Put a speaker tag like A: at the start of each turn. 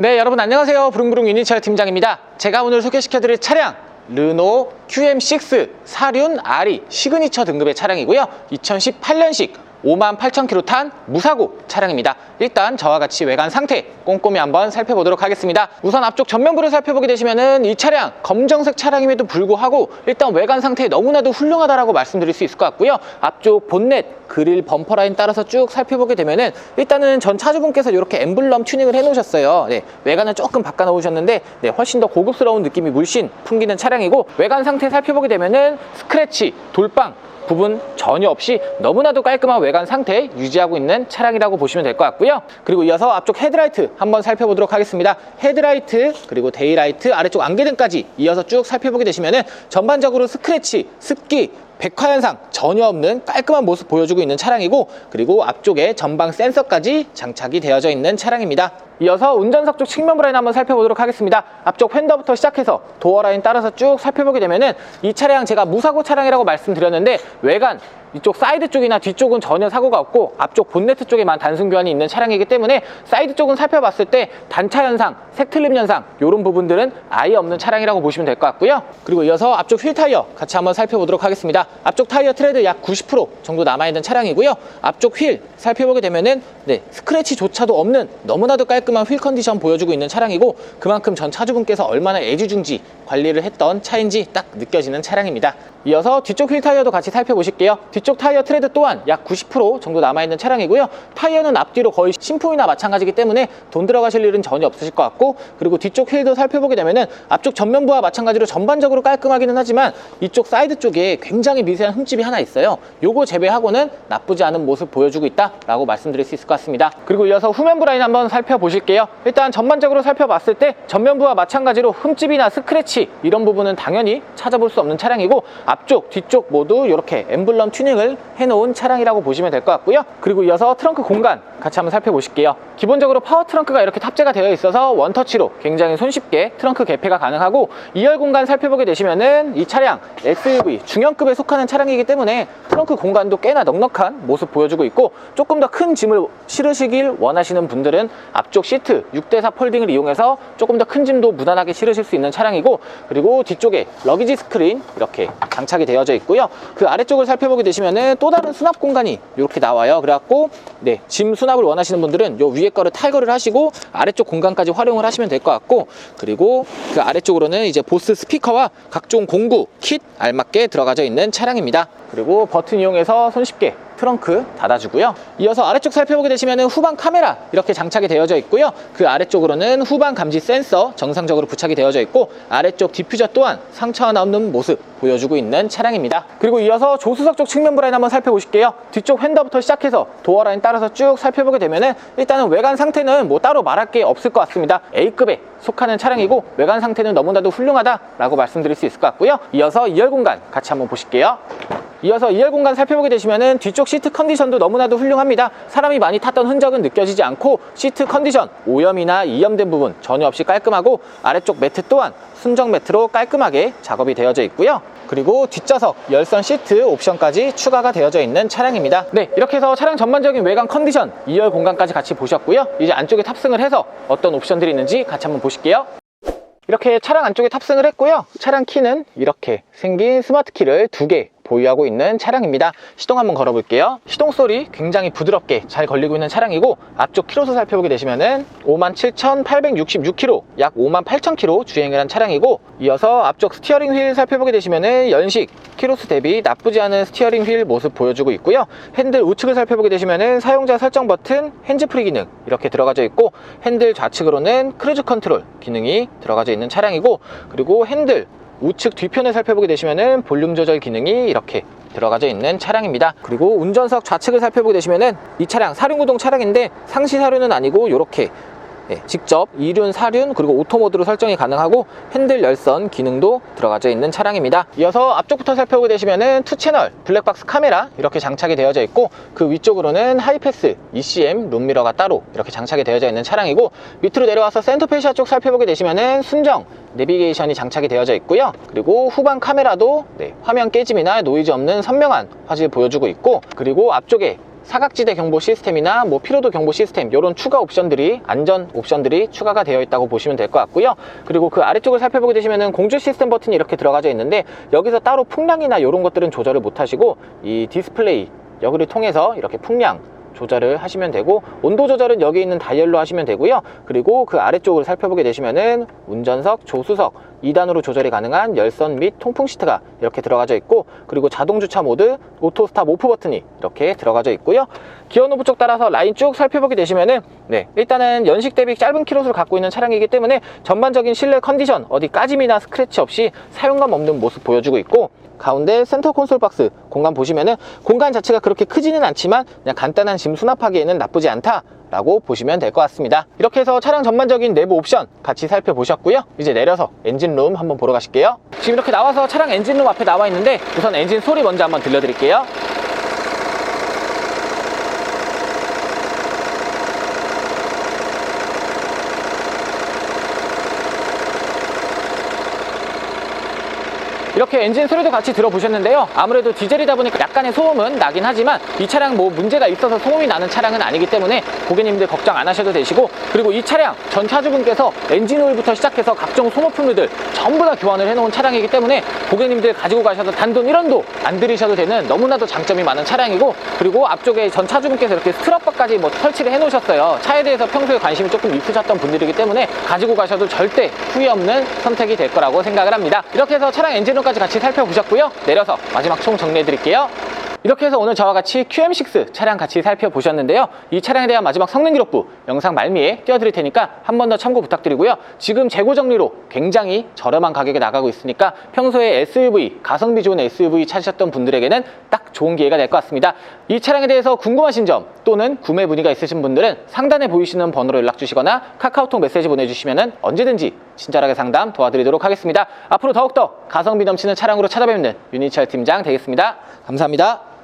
A: 네, 여러분 안녕하세요. 부릉부릉 유니차일 팀장입니다. 제가 오늘 소개시켜 드릴 차량 르노 QM6 사륜 RE 시그니처 등급의 차량이고요. 2018년식 58,000km 탄 무사고 차량입니다. 일단 저와 같이 외관 상태 꼼꼼히 한번 살펴보도록 하겠습니다. 우선 앞쪽 전면부를 살펴보게 되시면은 이 차량 검정색 차량임에도 불구하고 일단 외관 상태 너무나도 훌륭하다라고 말씀드릴 수 있을 것 같고요. 앞쪽 본넷 그릴 범퍼 라인 따라서 쭉 살펴보게 되면은 일단은 전 차주분께서 이렇게 엠블럼 튜닝을 해놓으셨어요. 네, 외관은 조금 바꿔놓으셨는데 네, 훨씬 더 고급스러운 느낌이 물씬 풍기는 차량이고 외관 상태 살펴보게 되면은 스크래치, 돌빵 부분 전혀 없이 너무나도 깔끔한 외관 상태 유지하고 있는 차량이라고 보시면 될 것 같고요. 그리고 이어서 앞쪽 헤드라이트 한번 살펴보도록 하겠습니다. 헤드라이트 그리고 데이라이트 아래쪽 안개등까지 이어서 쭉 살펴보게 되시면은 전반적으로 스크래치, 습기 백화 현상 전혀 없는 깔끔한 모습 보여주고 있는 차량이고 그리고 앞쪽에 전방 센서까지 장착이 되어져 있는 차량입니다. 이어서 운전석 쪽 측면 라인 한번 살펴보도록 하겠습니다. 앞쪽 휀더부터 시작해서 도어 라인 따라서 쭉 살펴보게 되면은 이 차량 제가 무사고 차량이라고 말씀드렸는데 외관 이쪽 사이드 쪽이나 뒤쪽은 전혀 사고가 없고 앞쪽 본네트 쪽에만 단순 교환이 있는 차량이기 때문에 사이드 쪽은 살펴봤을 때 단차 현상, 색틀림 현상 이런 부분들은 아예 없는 차량이라고 보시면 될 것 같고요. 그리고 이어서 앞쪽 휠 타이어 같이 한번 살펴보도록 하겠습니다. 앞쪽 타이어 트레드 약 90% 정도 남아있는 차량이고요. 앞쪽 휠 살펴보게 되면은 네, 스크래치조차도 없는 너무나도 깔끔한 휠 컨디션 보여주고 있는 차량이고 그만큼 전 차주분께서 얼마나 애지중지 관리를 했던 차인지 딱 느껴지는 차량입니다. 이어서 뒤쪽 휠 타이어도 같이 살펴보실게요. 뒤쪽 타이어 트레드 또한 약 90% 정도 남아있는 차량이고요. 타이어는 앞뒤로 거의 신품이나 마찬가지기 때문에 돈 들어가실 일은 전혀 없으실 것 같고 그리고 뒤쪽 휠도 살펴보게 되면은 앞쪽 전면부와 마찬가지로 전반적으로 깔끔하기는 하지만 이쪽 사이드 쪽에 굉장히 미세한 흠집이 하나 있어요. 요거 제외하고는 나쁘지 않은 모습 보여주고 있다라고 말씀드릴 수 있을 것 같습니다. 그리고 이어서 후면부 라인 한번 살펴보실게요. 일단 전반적으로 살펴봤을 때 전면부와 마찬가지로 흠집이나 스크래치 이런 부분은 당연히 찾아볼 수 없는 차량이고 앞쪽, 뒤쪽 모두 이렇게 엠블럼 튜닝을 해놓은 차량이라고 보시면 될 것 같고요. 그리고 이어서 트렁크 공간 같이 한번 살펴보실게요. 기본적으로 파워 트렁크가 이렇게 탑재가 되어 있어서 원터치로 굉장히 손쉽게 트렁크 개폐가 가능하고 2열 공간 살펴보게 되시면은 이 차량 SUV 중형급에 속하는 차량이기 때문에 트렁크 공간도 꽤나 넉넉한 모습 보여주고 있고 조금 더 큰 짐을 실으시길 원하시는 분들은 앞쪽 시트 6대4 폴딩을 이용해서 조금 더 큰 짐도 무난하게 실으실 수 있는 차량이고 그리고 뒤쪽에 러기지 스크린 이렇게 장착이 되어져 있고요. 그 아래쪽을 살펴보게 되시면은 또 다른 수납 공간이 이렇게 나와요. 그래갖고 네, 짐 수납을 원하시는 분들은 요 위에 거를 탈거를 하시고 아래쪽 공간까지 활용을 하시면 될 것 같고 그리고 그 아래쪽으로는 이제 보스 스피커와 각종 공구 킷 알맞게 들어가져 있는 차량입니다. 그리고 버튼 이용해서 손쉽게 트렁크 닫아주고요. 이어서 아래쪽 살펴보게 되시면 후방 카메라 이렇게 장착이 되어져 있고요. 그 아래쪽으로는 후방 감지 센서 정상적으로 부착이 되어져 있고 아래쪽 디퓨저 또한 상처 하나 없는 모습 보여주고 있는 차량입니다. 그리고 이어서 조수석 쪽 측면부 라인 한번 살펴보실게요. 뒤쪽 휀더부터 시작해서 도어 라인 따라서 쭉 살펴보게 되면은 일단은 외관 상태는 뭐 따로 말할 게 없을 것 같습니다. A급에 속하는 차량이고 외관 상태는 너무나도 훌륭하다라고 말씀드릴 수 있을 것 같고요. 이어서 2열 공간 같이 한번 보실게요. 이어서 2열 공간 살펴보게 되시면은 뒤쪽 시트 컨디션도 너무나도 훌륭합니다. 사람이 많이 탔던 흔적은 느껴지지 않고 시트 컨디션 오염이나 이염된 부분 전혀 없이 깔끔하고 아래쪽 매트 또한 순정 매트로 깔끔하게 작업이 되어져 있고요. 그리고 뒷좌석 열선 시트 옵션까지 추가가 되어져 있는 차량입니다. 네, 이렇게 해서 차량 전반적인 외관 컨디션 2열 공간까지 같이 보셨고요. 이제 안쪽에 탑승을 해서 어떤 옵션들이 있는지 같이 한번 보실게요. 이렇게 차량 안쪽에 탑승을 했고요. 차량 키는 이렇게 생긴 스마트 키를 두 개 보유하고 있는 차량입니다. 시동 한번 걸어볼게요. 시동 소리 굉장히 부드럽게 잘 걸리고 있는 차량이고 앞쪽 키로수 살펴보게 되시면은 57,866km, 약 58,000km 주행을 한 차량이고 이어서 앞쪽 스티어링 휠 살펴보게 되시면은 연식 키로수 대비 나쁘지 않은 스티어링 휠 모습 보여주고 있고요. 핸들 우측을 살펴보게 되시면은 사용자 설정 버튼, 핸즈프리 기능 이렇게 들어가져 있고 핸들 좌측으로는 크루즈 컨트롤 기능이 들어가져 있는 차량이고 그리고 핸들 우측 뒤편을 살펴보게 되시면은 볼륨 조절 기능이 이렇게 들어가져 있는 차량입니다. 그리고 운전석 좌측을 살펴보게 되시면은 이 차량 사륜구동 차량인데 상시 사륜은 아니고 이렇게 예, 직접 이륜, 사륜, 그리고 오토 모드로 설정이 가능하고 핸들 열선 기능도 들어가져 있는 차량입니다. 이어서 앞쪽부터 살펴보게 되시면은 투 채널 블랙박스 카메라 이렇게 장착이 되어져 있고 그 위쪽으로는 하이패스 ECM 룸미러가 따로 이렇게 장착이 되어져 있는 차량이고 밑으로 내려와서 센터페시아 쪽 살펴보게 되시면은 순정 내비게이션이 장착이 되어져 있고요. 그리고 후방 카메라도 네, 화면 깨짐이나 노이즈 없는 선명한 화질 보여주고 있고 그리고 앞쪽에 사각지대 경보 시스템이나 뭐 피로도 경보 시스템 이런 추가 옵션들이 안전 옵션들이 추가가 되어 있다고 보시면 될 것 같고요. 그리고 그 아래쪽을 살펴보게 되시면은 공조 시스템 버튼이 이렇게 들어가져 있는데 여기서 따로 풍량이나 이런 것들은 조절을 못 하시고 이 디스플레이 여기를 통해서 이렇게 풍량 조절을 하시면 되고 온도 조절은 여기 있는 다이얼로 하시면 되고요. 그리고 그 아래쪽을 살펴보게 되시면은 운전석, 조수석 2단으로 조절이 가능한 열선 및 통풍 시트가 이렇게 들어가져 있고 그리고 자동 주차 모드, 오토 스탑 오프 버튼이 이렇게 들어가져 있고요. 기어 노브 쪽 따라서 라인 쭉 살펴보게 되시면은 네, 일단은 연식 대비 짧은 키로수를 갖고 있는 차량이기 때문에 전반적인 실내 컨디션 어디 까짐이나 스크래치 없이 사용감 없는 모습 보여주고 있고 가운데 센터 콘솔 박스 공간 보시면은 공간 자체가 그렇게 크지는 않지만 그냥 간단한 짐 수납하기에는 나쁘지 않다 라고 보시면 될 것 같습니다. 이렇게 해서 차량 전반적인 내부 옵션 같이 살펴보셨고요. 이제 내려서 엔진룸 한번 보러 가실게요. 지금 이렇게 나와서 차량 엔진룸 앞에 나와 있는데 우선 엔진 소리 먼저 한번 들려드릴게요 이렇게 엔진 소리도 같이 들어보셨는데요. 아무래도 디젤이다 보니까 약간의 소음은 나긴 하지만 이 차량 뭐 문제가 있어서 소음이 나는 차량은 아니기 때문에 고객님들 걱정 안 하셔도 되시고 그리고 이 차량 전 차주분께서 엔진 오일부터 시작해서 각종 소모품들 전부 다 교환을 해놓은 차량이기 때문에 고객님들 가지고 가셔도 단돈 1원도 안 들이셔도 되는 너무나도 장점이 많은 차량이고 그리고 앞쪽에 전 차주분께서 이렇게 스트럿바까지 뭐 설치를 해놓으셨어요. 차에 대해서 평소에 관심이 조금 있으셨던 분들이기 때문에 가지고 가셔도 절대 후회 없는 선택이 될 거라고 생각을 합니다. 이렇게 해서 차량 엔진 룸까지 같이 살펴보셨고요. 내려서 마지막 총 정리해 드릴게요. 이렇게 해서 오늘 저와 같이 QM6 차량 같이 살펴보셨는데요. 이 차량에 대한 마지막 성능 기록부 영상 말미에 띄워드릴 테니까 한 번 더 참고 부탁드리고요. 지금 재고 정리로 굉장히 저렴한 가격에 나가고 있으니까 평소에 SUV, 가성비 좋은 SUV 찾으셨던 분들에게는 딱 좋은 기회가 될 것 같습니다. 이 차량에 대해서 궁금하신 점 또는 구매 문의가 있으신 분들은 상단에 보이시는 번호로 연락 주시거나 카카오톡 메시지 보내주시면 언제든지 친절하게 상담 도와드리도록 하겠습니다. 앞으로 더욱더 가성비 넘치는 차량으로 찾아뵙는 윤희철 팀장 되겠습니다. 감사합니다.